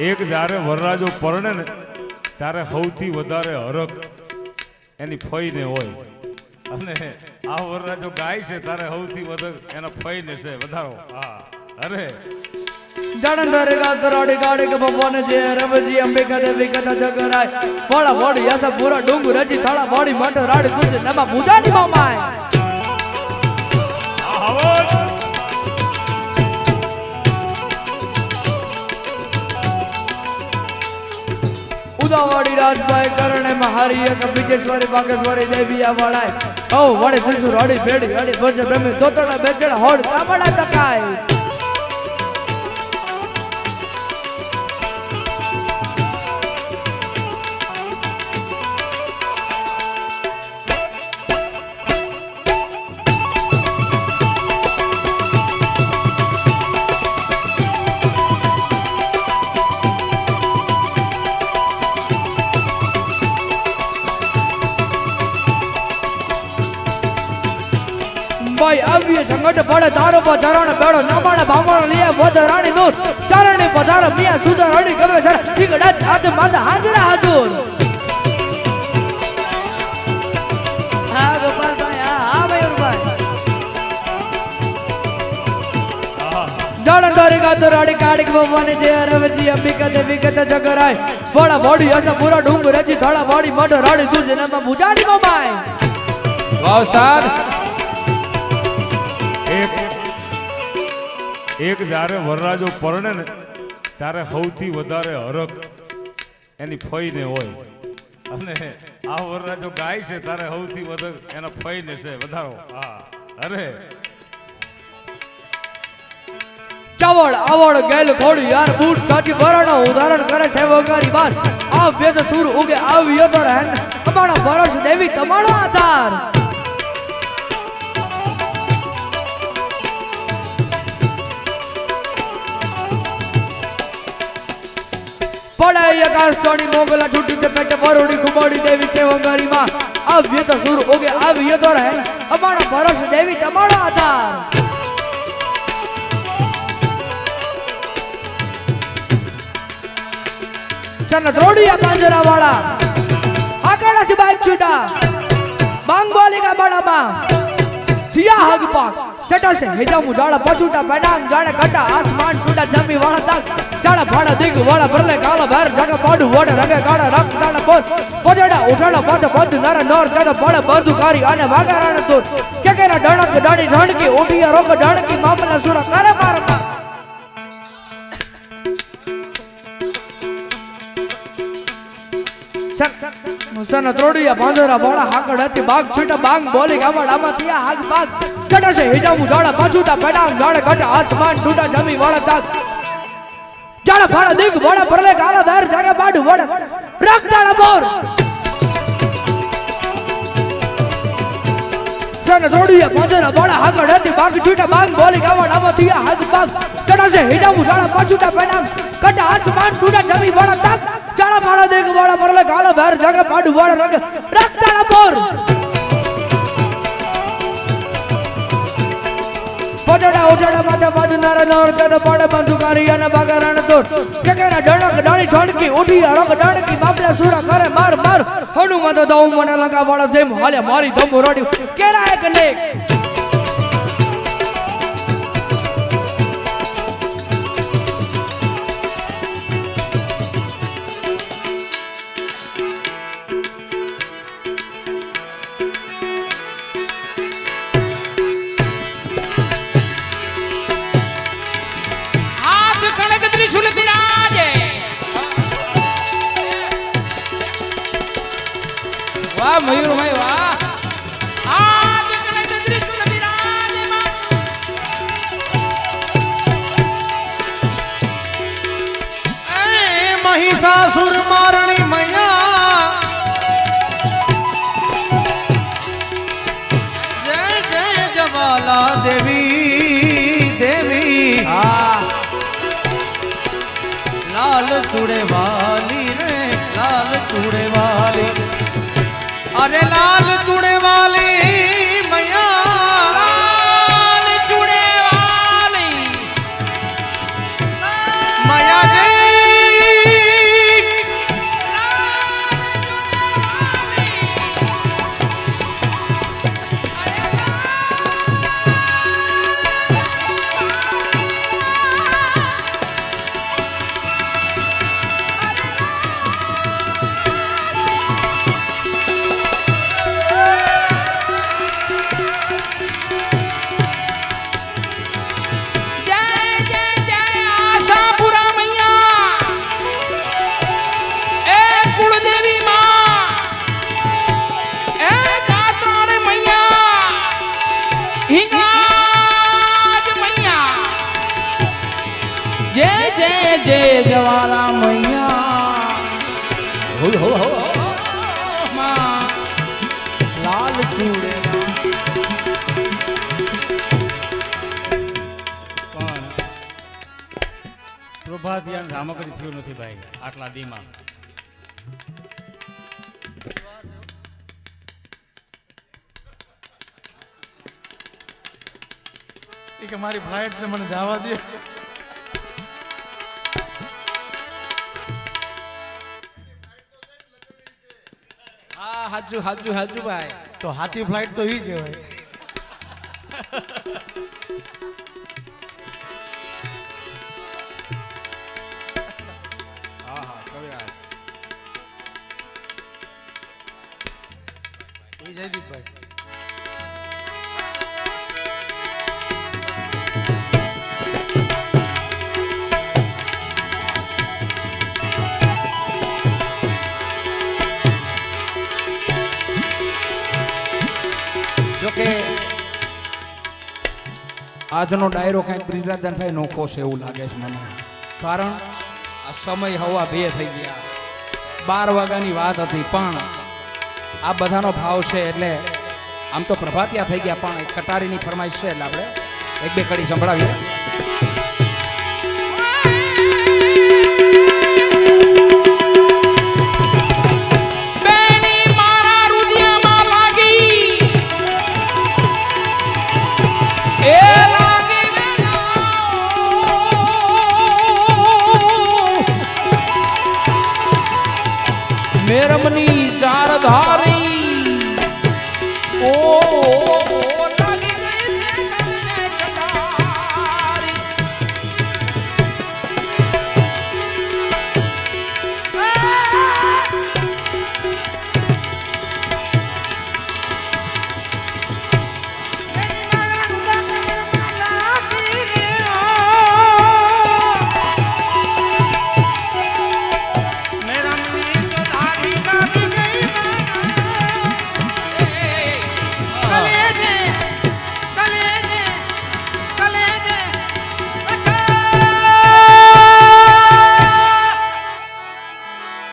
એક જ્યારે વરરાજો પરણે ને, ત્યારે સૌથી વધારે હરખ એની ફઈને હોય. અને આ વરરાજો ગાય છે, ત્યારે સૌથી વધારે એના ફઈને છે. વધારો. હા. અરે. જણંદર ગાતરાડી ગાડી કે ભગવાન જે રવજી અંબિકા દેવી કદા જગરાય. પોળા બોડી યસા પૂરા ડુંગુ રજી થાળા બોડી માટે રાડી તુજે નમા પૂજાની મામાય. ઉદાવાડી રાજભાઈ કરણે મહારી એક બીજેશ્વરી, બાગેશ્વરી દેવી આ વાળાય. ઓ વળી ત્રિશુ રડી ભેડી, રડી ભજે પ્રેમી તોતડા બેચડા હોડ કામડા તકાય ભાઈ આવીએ સંગઠ પડે તારો પર ધરણ બેડો નામાણે ભામણ લીએ વધ રાણી દૂર. ચરણી પધાર, મિયા સુધર રડી ગમે સર ઠીકડા હાથ માથા હાજરા હાજુર. હા રાડી કાડીક ભવાની જે રજી થોડા બોડી મોઢો રાડી તું નમા પૂજાની મામાય વાહ ઉસ્તાદ એક એક જ્યારે વરરાજો પરણે ને, ત્યારે સૌથી વધારે હરક એની ફઈને હોય. અને આ વરરાજો ગાય છે, ત્યારે સૌથી વધારે એના ફઈને છે. વધારો. હા. અરે. ચાવળ આવળ ગેલ ખોડી યાર, બૂટ સાચી ભરણો ઉદાહરણ કરે છે વગારી બાર. આ વેદ સુર ઉગે આવ્યો તો રહેન અમારા પરશ દેવી તમારો આધાર. તોડી મોગલા છૂટી તે પેટે પરોડી ખુમાડી દેવી સેવંગારી વગારી માં આવ્ય તો સુર ઓગે આવ્ય તો રહે. અમારા ભરોસ દેવી તમારો આધાર. ચન દ્રોડિયા પાંજરા વાળા આકાળાથી બાઈક છૂટા. બાંગવાલી કા બાડામાં થિયા હગ પાક ચટાશે હેજા મુ જાળા પછુટા પેડાંગ જાણે કટા આસમાન ટુડા જમી વાળા તાક. જાળા ભાડા દિગ વાળા ભરલે કાળા ભાર જગા પાડુ વડ રગે કાળા રાખ દાડા પોત પોજડા ઉઠાડા પદ પદ, નારા નોર જગ પડે બધું કારી અને વાગારાને તો કે કેરા ડણક ડાડી ઢણકી ઓઢિયા રોગ ડણકી મામલા સુરા કરે મારતા સન ત્રોડિયા પાંદરા બોળા હાકડ હતી. બાગ છૂટા, બાંગ બોલી ગામડ આમાંથી થયા હાગ બાગ. ચટાશે હિજામુ જાડા પાછુટા પેડાંગ જાડે કટ આસમાન ટૂટા જમી વાળા તાક જાડા ફાડા, દિગ બોડા પરલે કાલા બેર જાગે બાડુ વડ રક્તાળા બોર. સન ત્રોડિયા પાંદરા બોળા હાકડ હતી. બાગ છૂટા, બાંગ બોલી ગામડ આમાં થયા હાગ બાગ. ચટાશે હિજામુ જાડા પાછુટા પેડાંગ કટ આસમાન ટૂટા જમી વાળા તાક ફાડા દિગ બોડા પરલે કાલો બેર જાગે બાડુ વડ રગ. રખ જાડા પોજડા ઓજડા માથે બાજુ નારા કદ પડે બંધુકારી અને બાગારણ તોડ કે કેરા ડણક, ડાળી ઢણકી ઉઠી રંગ ડાણકી બાબલા સુરા કરે, માર માર. હનુમાન તો દઉં મને લગા વાળા જેમ, હાલે મારી ધમ રોડી કેરા એક નેક. મહિષાસુર મારણી મૈયા. જય જય જવાલા દેવી. દેવી લાલ ચૂડે વાલી રે લાલ ચૂડે વાલી અરે લાલ ચૂડે વાલી જય જય જય જવાલા મૈયા હો લાલ ચૂડે. પણ પ્રભાતિયાન રામકરી થયું નથી ભાઈ આટલા દીમાં. કે મારી ફ્લાઇટ છે મને જવા દે. હા હાજુ હાજુ હાજુ ભાઈ. તો હાચી ફ્લાઇટ તો ઈ કહેવાય. જયદીપભાઈ. આજનો ડાયરો કાંઈક બ્રિજરાજનભાઈ નોખો છે એવું લાગે છે મને. કારણ આ સમય હવા બે થઈ ગયા. બાર વાગ્યાની વાત હતી, પણ આ બધાનો ભાવ છે એટલે આમ તો પ્રભાતિયા થઈ ગયા, પણ કટારીની ફરમાઈશ છે એટલે આપણે એક બે કડી સંભળાવીએ. सारे